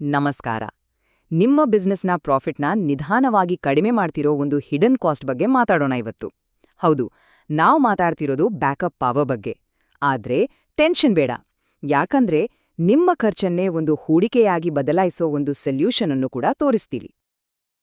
ನಮಸ್ಕಾರ. ನಿಮ್ಮ ಬಿಸ್ನೆಸ್ನ ಪ್ರಾಫಿಟ್ನ ನಿಧಾನವಾಗಿ ಕಡಿಮೆ ಮಾಡ್ತಿರೋ ಒಂದು ಹಿಡನ್ ಕಾಸ್ಟ್ ಬಗ್ಗೆ ಮಾತಾಡೋಣ ಇವತ್ತು. ಹೌದು, ನಾವು ಮಾತಾಡ್ತಿರೋದು ಬ್ಯಾಕಪ್ ಪವರ್ ಬಗ್ಗೆ. ಆದ್ರೆ ಟೆನ್ಷನ್ ಬೇಡ. ಯಾಕಂದ್ರೆ ನಿಮ್ಮ ಖರ್ಚನ್ನೇ ಒಂದು ಹೂಡಿಕೆಯಾಗಿ ಬದಲಾಯಿಸೋ ಒಂದು ಸೊಲ್ಯೂಷನ್ ಅನ್ನು ಕೂಡ ತೋರಿಸ್ತೀವಿ.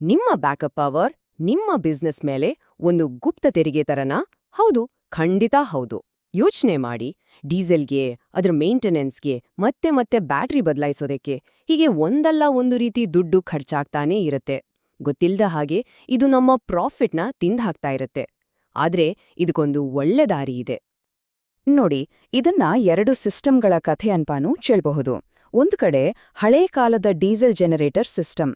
ನಿಮ್ಮ ಬ್ಯಾಕಪ್ ಪವರ್ ನಿಮ್ಮ ಬಿಸ್ನೆಸ್ ಮೇಲೆ ಒಂದು ಗುಪ್ತ ತೆರಿಗೆ ತರನಾ? ಹೌದು, ಖಂಡಿತ ಹೌದು. ಯೋಚನೆ ಮಾಡಿ ಡೀಸೆಲ್ಗೆ, ಅದರ ಮೇಂಟೆನೆನ್ಸ್ಗೆ, ಮತ್ತೆ ಮತ್ತೆ ಬ್ಯಾಟ್ರಿ ಬದಲಾಯಿಸೋದಕ್ಕೆ ಹೀಗೆ ಒಂದಲ್ಲ ಒಂದು ರೀತಿ ದುಡ್ಡು ಖರ್ಚಾಗ್ತಾನೇ ಇರುತ್ತೆ. ಗೊತ್ತಿಲ್ಲದ ಹಾಗೆ ಇದು ನಮ್ಮ ಪ್ರಾಫಿಟ್ನ ತಿಂದು ಹಾಕ್ತಾ ಇರುತ್ತೆ. ಆದ್ರೆ ಇದಕ್ಕೊಂದು ಒಳ್ಳೆ ದಾರಿ ಇದೆ. ನೋಡಿ, ಇದನ್ನ ಎರಡು ಸಿಸ್ಟಮ್ಗಳ ಕಥೆ ಅನ್ಪಾನೂ ಹೇಳ್ಬಹುದು. ಒಂದು ಕಡೆ ಹಳೇ ಕಾಲದ ಡೀಸೆಲ್ ಜನರೇಟರ್ ಸಿಸ್ಟಮ್.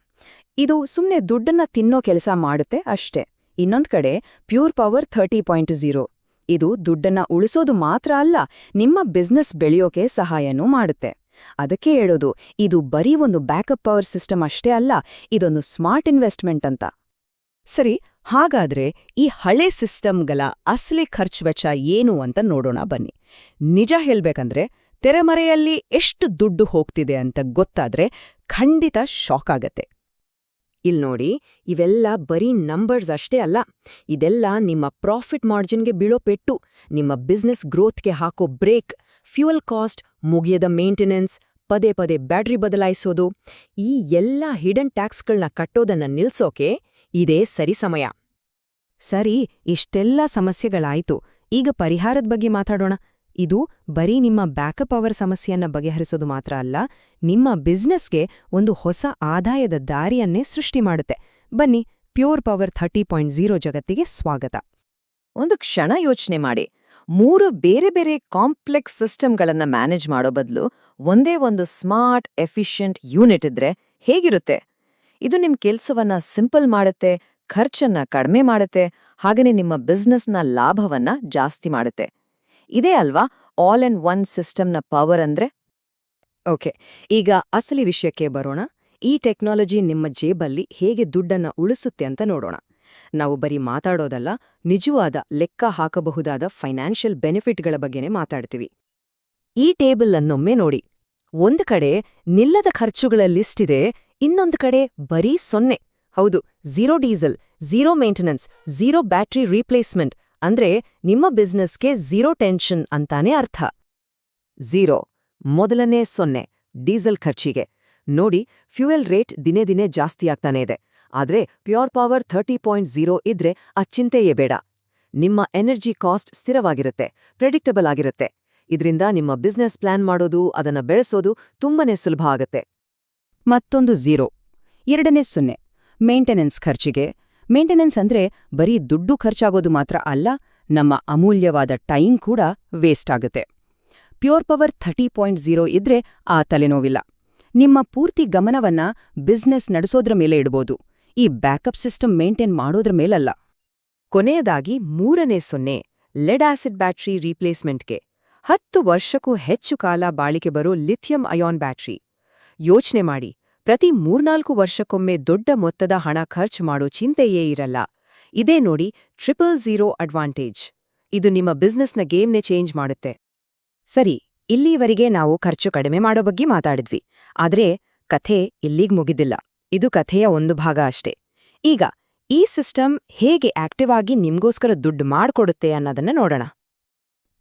ಇದು ಸುಮ್ಮನೆ ದುಡ್ಡನ್ನ ತಿನ್ನೋ ಕೆಲಸ ಮಾಡುತ್ತೆ ಅಷ್ಟೇ. ಇನ್ನೊಂದು ಕಡೆ pure power thirty point zero. ಇದು ದುಡ್ಡನ್ನ ಉಳಿಸೋದು ಮಾತ್ರ ಅಲ್ಲ, ನಿಮ್ಮ ಬಿಸ್ನೆಸ್ ಬೆಳೆಯೋಕೆ ಸಹಾಯನೂ ಮಾಡುತ್ತೆ. ಅದಕ್ಕೆ ಹೇಳೋದು, ಇದು ಬರೀ ಒಂದು ಬ್ಯಾಕಪ್ ಪವರ್ ಸಿಸ್ಟಮ್ ಅಷ್ಟೇ ಅಲ್ಲ, ಇದೊಂದು ಸ್ಮಾರ್ಟ್ ಇನ್ವೆಸ್ಟ್ಮೆಂಟ್ ಅಂತ. ಸರಿ, ಹಾಗಾದ್ರೆ ಈ ಹಳೆ ಸಿಸ್ಟಮ್ಗಳ ಅಸಲಿ ಖರ್ಚು ವೆಚ್ಚ ಏನು ಅಂತ ನೋಡೋಣ ಬನ್ನಿ. ನಿಜ ಹೇಳ್ಬೇಕಂದ್ರೆ, ತೆರೆಮರೆಯಲ್ಲಿ ಎಷ್ಟು ದುಡ್ಡು ಹೋಗ್ತಿದೆ ಅಂತ ಗೊತ್ತಾದ್ರೆ ಖಂಡಿತ ಶಾಕ್ ಆಗತ್ತೆ. ಇಲ್ ನೋಡಿ, ಇವೆಲ್ಲ ಬರೀ ನಂಬರ್ಸ್ ಅಷ್ಟೇ ಅಲ್ಲ. ಇದೆಲ್ಲ ನಿಮ್ಮ ಪ್ರಾಫಿಟ್ ಮಾರ್ಜಿನ್ಗೆ ಬೀಳೋ ಪೆಟ್ಟು. ನಿಮ್ಮ ಬಿಸ್ನೆಸ್ ಗ್ರೋತ್ಗೆ ಹಾಕೋ ಬ್ರೇಕ್. ಫ್ಯೂಯಲ್ ಕಾಸ್ಟ್ ಮುಗಿಯದ ಮೇಂಟೆನೆನ್ಸ್. ಪದೇ ಪದೇ ಬ್ಯಾಟ್ರಿ ಬದಲಾಯಿಸೋದು. ಈ ಎಲ್ಲ ಹಿಡನ್ ಟ್ಯಾಕ್ಸ್ಗಳನ್ನ ಕಟ್ಟೋದನ್ನ ನಿಲ್ಸೋಕೆ ಇದೇ ಸರಿ ಸಮಯ. ಸರಿ, ಇಷ್ಟೆಲ್ಲ ಸಮಸ್ಯೆಗಳಾಯ್ತು. ಈಗ ಪರಿಹಾರದ ಬಗ್ಗೆ ಮಾತಾಡೋಣ. ಇದು ಬರೀ ನಿಮ್ಮ ಬ್ಯಾಕಪ್ ಅವರ್ ಸಮಸ್ಯೆಯನ್ನ ಬಗೆಹರಿಸೋದು ಮಾತ್ರ ಅಲ್ಲ, ನಿಮ್ಮ ಬಿಸ್ನೆಸ್ಗೆ ಒಂದು ಹೊಸ ಆದಾಯದ ದಾರಿಯನ್ನೇ ಸೃಷ್ಟಿ ಮಾಡುತ್ತೆ. ಬನ್ನಿ, pure power thirty point zero ಜಗತ್ತಿಗೆ ಸ್ವಾಗತ. ಒಂದು ಕ್ಷಣ ಯೋಚನೆ ಮಾಡಿ. ಮೂರು ಬೇರೆ ಬೇರೆ ಕಾಂಪ್ಲೆಕ್ಸ್ ಸಿಸ್ಟಮ್ಗಳನ್ನ ಮ್ಯಾನೇಜ್ ಮಾಡೋ ಬದಲು ಒಂದೇ ಒಂದು ಸ್ಮಾರ್ಟ್, ಎಫಿಷಿಯಂಟ್ ಯೂನಿಟ್ ಇದ್ರೆ ಹೇಗಿರುತ್ತೆ? ಇದು ನಿಮ್ ಕೆಲಸವನ್ನ ಸಿಂಪಲ್ ಮಾಡುತ್ತೆ, ಖರ್ಚನ್ನ ಕಡಿಮೆ ಮಾಡುತ್ತೆ, ಹಾಗೇನೆ ನಿಮ್ಮ ಬಿಸ್ನೆಸ್ನ ಲಾಭವನ್ನ ಜಾಸ್ತಿ ಮಾಡುತ್ತೆ. ಇದೇ ಅಲ್ವಾ? ಆಲ್ ಅಂಡ್ ಒನ್ ಸಿಸ್ಟಮ್ನ ಪವರ್ ಅಂದ್ರೆ? ಓಕೆ ಈಗ ಅಸಲಿ ವಿಷಯಕ್ಕೆ ಬರೋಣ. ಈ ಟೆಕ್ನಾಲಜಿ ನಿಮ್ಮ ಜೇಬಲ್ಲಿ ಹೇಗೆ ದುಡ್ಡನ್ನ ಉಳಿಸುತ್ತೆ ಅಂತ ನೋಡೋಣ. ನಾವು ಬರೀ ಮಾತಾಡೋದಲ್ಲ, ನಿಜವಾದ ಲೆಕ್ಕ ಹಾಕಬಹುದಾದ ಫೈನಾನ್ಷಿಯಲ್ ಬೆನಿಫಿಟ್ಗಳ ಬಗ್ಗೆನೇ ಮಾತಾಡ್ತೀವಿ. ಈ ಟೇಬಲ್ ಅನ್ನೊಮ್ಮೆ ನೋಡಿ. ಒಂದು ಕಡೆ ನಿಲ್ಲದ ಖರ್ಚುಗಳ ಲಿಸ್ಟ್ ಇದೆ, ಇನ್ನೊಂದು ಕಡೆ ಬರೀ ಸೊನ್ನೆ. ಹೌದು zero diesel zero maintenance zero battery replacement ಅಂದ್ರೆ ನಿಮ್ಮ ಬಿಸ್ನೆಸ್ಗೆ ಝೀರೋ ಟೆನ್ಷನ್ ಅಂತಾನೆ ಅರ್ಥ. ಝೀರೋ, ಮೊದಲನೇ ಸೊನ್ನೆ, ಡೀಸೆಲ್ ಖರ್ಚಿಗೆ. ನೋಡಿ, ಫ್ಯೂಯಲ್ ರೇಟ್ ದಿನೇ ದಿನೇ ಜಾಸ್ತಿ ಆಗ್ತಾನೆ ಇದೆ. ಆದ್ರೆ pure power thirty point zero ಇದ್ರೆ ಆ ಚಿಂತೆಯೇ ಬೇಡ. ನಿಮ್ಮ ಎನರ್ಜಿ ಕಾಸ್ಟ್ ಸ್ಥಿರವಾಗಿರುತ್ತೆ, ಪ್ರೆಡಿಕ್ಟಬಲ್ ಆಗಿರುತ್ತೆ. ಇದರಿಂದ ನಿಮ್ಮ ಬಿಸ್ನೆಸ್ ಪ್ಲಾನ್ ಮಾಡೋದು, ಅದನ್ನ ಬೆಳೆಸೋದು ತುಂಬನೇ ಸುಲಭ ಆಗತ್ತೆ. ಮತ್ತೊಂದು ಝೀರೋ, ಎರಡನೇ ಸೊನ್ನೆ, ಮೇಂಟೆನೆನ್ಸ್ ಖರ್ಚಿಗೆ. ಮೇಂಟೆನೆನ್ಸ್ ಅಂದ್ರೆ ಬರೀ ದುಡ್ಡು ಖರ್ಚಾಗೋದು ಮಾತ್ರ ಅಲ್ಲ, ನಮ್ಮ ಅಮೂಲ್ಯವಾದ ಟೈಮ್ ಕೂಡ ವೇಸ್ಟ್ ಆಗುತ್ತೆ. Pure power thirty point zero ಇದ್ರೆ ಆ ತಲೆನೋವಿಲ್ಲ. ನಿಮ್ಮ ಪೂರ್ತಿ ಗಮನವನ್ನ ಬಿಸ್ನೆಸ್ ನಡೆಸೋದ್ರ ಮೇಲೆ ಇಡಬಹುದು ಈ ಬ್ಯಾಕಪ್ ಸಿಸ್ಟಮ್ ಮೇಂಟೈನ್ ಮಾಡೋದ್ರ ಮೇಲಲ್ಲ. ಕೊನೆಯದಾಗಿ ಮೂರನೇ ಸೊನ್ನೆ ಲೆಡ್ ಆಸಿಡ್ ಬ್ಯಾಟ್ರಿ ರೀಪ್ಲೇಸ್ಮೆಂಟ್ಗೆ ಹತ್ತು ವರ್ಷಕ್ಕೂ ಹೆಚ್ಚು ಕಾಲ ಬಾಳಿಕೆ ಬರೋ ಲಿಥಿಯಂ ಅಯಾನ್ ಬ್ಯಾಟ್ರಿ ಯೋಚನೆ ಮಾಡಿ. ಪ್ರತಿ ಮೂರ್ನಾಲ್ಕು ವರ್ಷಕ್ಕೊಮ್ಮೆ ದೊಡ್ಡ ಮೊತ್ತದ ಹಣ ಖರ್ಚು ಮಾಡೋ ಚಿಂತೆಯೇ ಇರಲ್ಲ. ಇದೇ ನೋಡಿ ಟ್ರಿಪಲ್ ಝೀರೋ ಅಡ್ವಾಂಟೇಜ್. ಇದು ನಿಮ್ಮ ಬಿಸ್ನೆಸ್ನ ಗೇಮ್ನೆ ಚೇಂಜ್ ಮಾಡುತ್ತೆ. ಸರಿ, ಇಲ್ಲಿವರೆಗೆ ನಾವು ಖರ್ಚು ಕಡಿಮೆ ಮಾಡೋ ಬಗ್ಗೆ ಮಾತಾಡಿದ್ವಿ. ಆದರೆ ಕಥೆ ಇಲ್ಲಿಗೆ ಮುಗಿದಿಲ್ಲ. ಇದು ಕಥೆಯ ಒಂದು ಭಾಗ ಅಷ್ಟೇ. ಈಗ ಈ ಸಿಸ್ಟಮ್ ಹೇಗೆ ಆಕ್ಟಿವ್ ಆಗಿ ನಿಮ್ಗೋಸ್ಕರ ದುಡ್ಡು ಮಾಡ್ಕೊಡುತ್ತೆ ಅನ್ನೋದನ್ನ ನೋಡೋಣ.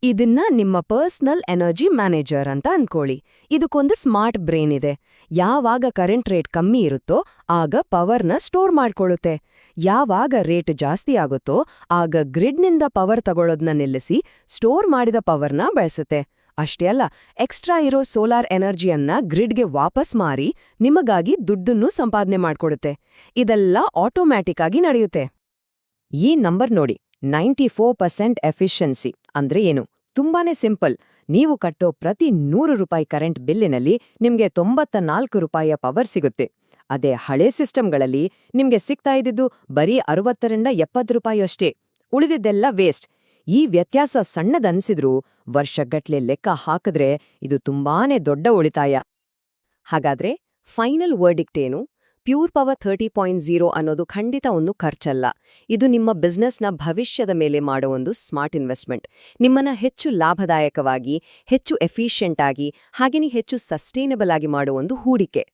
ಇದನ್ನ ನಿಮ್ಮ ಪರ್ಸ್ನಲ್ ಎನರ್ಜಿ ಮ್ಯಾನೇಜರ್ ಅಂತ ಅನ್ಕೊಳ್ಳಿ ಇದಕ್ಕೊಂದು ಸ್ಮಾರ್ಟ್ ಬ್ರೇನ್ ಇದೆ. ಯಾವಾಗ ಕರೆಂಟ್ ರೇಟ್ ಕಮ್ಮಿ ಇರುತ್ತೋ ಆಗ ಪವರ್ನ ಸ್ಟೋರ್ ಮಾಡ್ಕೊಳ್ಳುತ್ತೆ. ಯಾವಾಗ ರೇಟ್ ಜಾಸ್ತಿ ಆಗುತ್ತೋ ಆಗ ಗ್ರಿಡ್ನಿಂದ ಪವರ್ ತಗೊಳ್ಳೋದನ್ನ ನಿಲ್ಲಿಸಿ ಸ್ಟೋರ್ ಮಾಡಿದ ಪವರ್ನ ಬಳಸುತ್ತೆ. ಅಷ್ಟೇ ಅಲ್ಲ, ಎಕ್ಸ್ಟ್ರಾ ಇರೋ ಸೋಲಾರ್ ಎನರ್ಜಿಯನ್ನ ಗ್ರಿಡ್ಗೆ ವಾಪಸ್ ಮಾರಿ ನಿಮಗಾಗಿ ದುಡ್ಡನ್ನು ಸಂಪಾದನೆ ಮಾಡ್ಕೊಡುತ್ತೆ. ಇದೆಲ್ಲ ಆಟೋಮ್ಯಾಟಿಕ್ ಆಗಿ ನಡೆಯುತ್ತೆ. ಈ ನಂಬರ್ ನೋಡಿ. Ninety four percent efficiency. ಅಂದ್ರೆ ಏನು? ತುಂಬಾನೇ ಸಿಂಪಲ್. ನೀವು ಕಟ್ಟೋ ಪ್ರತಿ ನೂರು ರೂಪಾಯಿ ಕರೆಂಟ್ ಬಿಲ್ಲಿನಲ್ಲಿ ನಿಮ್ಗೆ ತೊಂಬತ್ತ ನಾಲ್ಕು ರೂಪಾಯಿಯ ಪವರ್ ಸಿಗುತ್ತೆ. ಅದೇ ಹಳೆ ಸಿಸ್ಟಮ್ಗಳಲ್ಲಿ ನಿಮ್ಗೆ ಸಿಗ್ತಾ ಇದ್ದಿದ್ದು ಬರೀ ಅರವತ್ತರಿಂದ ಎಪ್ಪತ್ತು ರೂಪಾಯಿ ಅಷ್ಟೇ. ಉಳಿದಿದ್ದೆಲ್ಲ ವೇಸ್ಟ್. ಈ ವ್ಯತ್ಯಾಸ ಸಣ್ಣದನ್ಸಿದ್ರೂ ವರ್ಷಗಟ್ಲೆ ಲೆಕ್ಕ ಹಾಕಿದ್ರೆ ಇದು ತುಂಬಾನೇ ದೊಡ್ಡ ಉಳಿತಾಯ. ಹಾಗಾದ್ರೆ ಫೈನಲ್ ವರ್ಡಿಕ್ಟ್ ಏನು? Pure power thirty point zero ಅನ್ನೋದು ಖಂಡಿತ ಒಂದು ಖರ್ಚಲ್ಲ. ಇದು ನಿಮ್ಮ ಬಿಸ್ನೆಸ್ನ ಭವಿಷ್ಯದ ಮೇಲೆ ಮಾಡೋ ಒಂದು ಸ್ಮಾರ್ಟ್ ಇನ್ವೆಸ್ಟ್ಮೆಂಟ್. ನಿಮ್ಮನ್ನ ಹೆಚ್ಚು ಲಾಭದಾಯಕವಾಗಿ, ಹೆಚ್ಚು ಎಫಿಷಿಯೆಂಟ್ ಆಗಿ ಹಾಗೆಯೇ ಹೆಚ್ಚು ಸಸ್ಟೈನಬಲ್ ಆಗಿ ಮಾಡೋ ಒಂದು ಹೂಡಿಕೆ.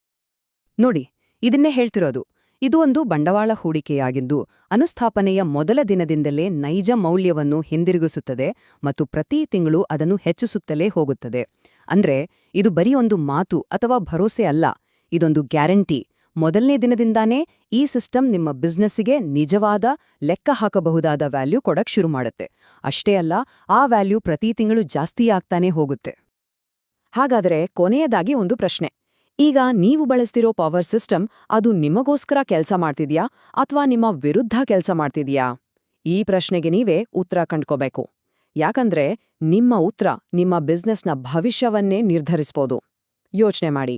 ನೋಡಿ, ಇದನ್ನೇ ಹೇಳ್ತಿರೋದು. ಇದು ಒಂದು ಬಂಡವಾಳ ಹೂಡಿಕೆಯಾಗಿದ್ದು, ಅನುಸ್ಥಾಪನೆಯ ಮೊದಲ ದಿನದಿಂದಲೇ ನೈಜ ಮೌಲ್ಯವನ್ನು ಹಿಂದಿರುಗಿಸುತ್ತದೆ ಮತ್ತು ಪ್ರತಿ ತಿಂಗಳು ಅದನ್ನು ಹೆಚ್ಚಿಸುತ್ತಲೇ ಹೋಗುತ್ತದೆ. ಅಂದ್ರೆ, ಇದು ಬರೀ ಒಂದು ಮಾತು ಅಥವಾ ಭರೋಸೆ ಅಲ್ಲ. ಇದೊಂದು ಗ್ಯಾರಂಟಿ. ಮೊದಲನೇ ದಿನದಿಂದಾನೇ ಈ ಸಿಸ್ಟಮ್ ನಿಮ್ಮ ಬಿಸ್ನೆಸ್ಸಿಗೆ ನಿಜವಾದ ಲೆಕ್ಕ ಹಾಕಬಹುದಾದ ವ್ಯಾಲ್ಯೂ ಕೊಡಕ್ ಶುರು ಮಾಡುತ್ತೆ. ಅಷ್ಟೇ ಅಲ್ಲ, ಆ ವ್ಯಾಲ್ಯೂ ಪ್ರತಿ ತಿಂಗಳು ಜಾಸ್ತಿ ಆಗ್ತಾನೆ ಹೋಗುತ್ತೆ. ಹಾಗಾದರೆ ಕೊನೆಯದಾಗಿ ಒಂದು ಪ್ರಶ್ನೆ. ಈಗ ನೀವು ಬಳಸ್ತಿರೋ ಪವರ್ ಸಿಸ್ಟಮ್ ಅದು ನಿಮಗೋಸ್ಕರ ಕೆಲಸ ಮಾಡ್ತಿದ್ಯಾ ಅಥವಾ ನಿಮ್ಮ ವಿರುದ್ಧ ಕೆಲಸ ಮಾಡ್ತಿದ್ಯಾ? ಈ ಪ್ರಶ್ನೆಗೆ ನೀವೇ ಉತ್ತರ ಕಂಡ್ಕೋಬೇಕು. ಯಾಕಂದ್ರೆ ನಿಮ್ಮ ಉತ್ತರ ನಿಮ್ಮ ಬಿಸ್ನೆಸ್ನ ಭವಿಷ್ಯವನ್ನೇ ನಿರ್ಧರಿಸ್ಬೋದು. ಯೋಚನೆ ಮಾಡಿ.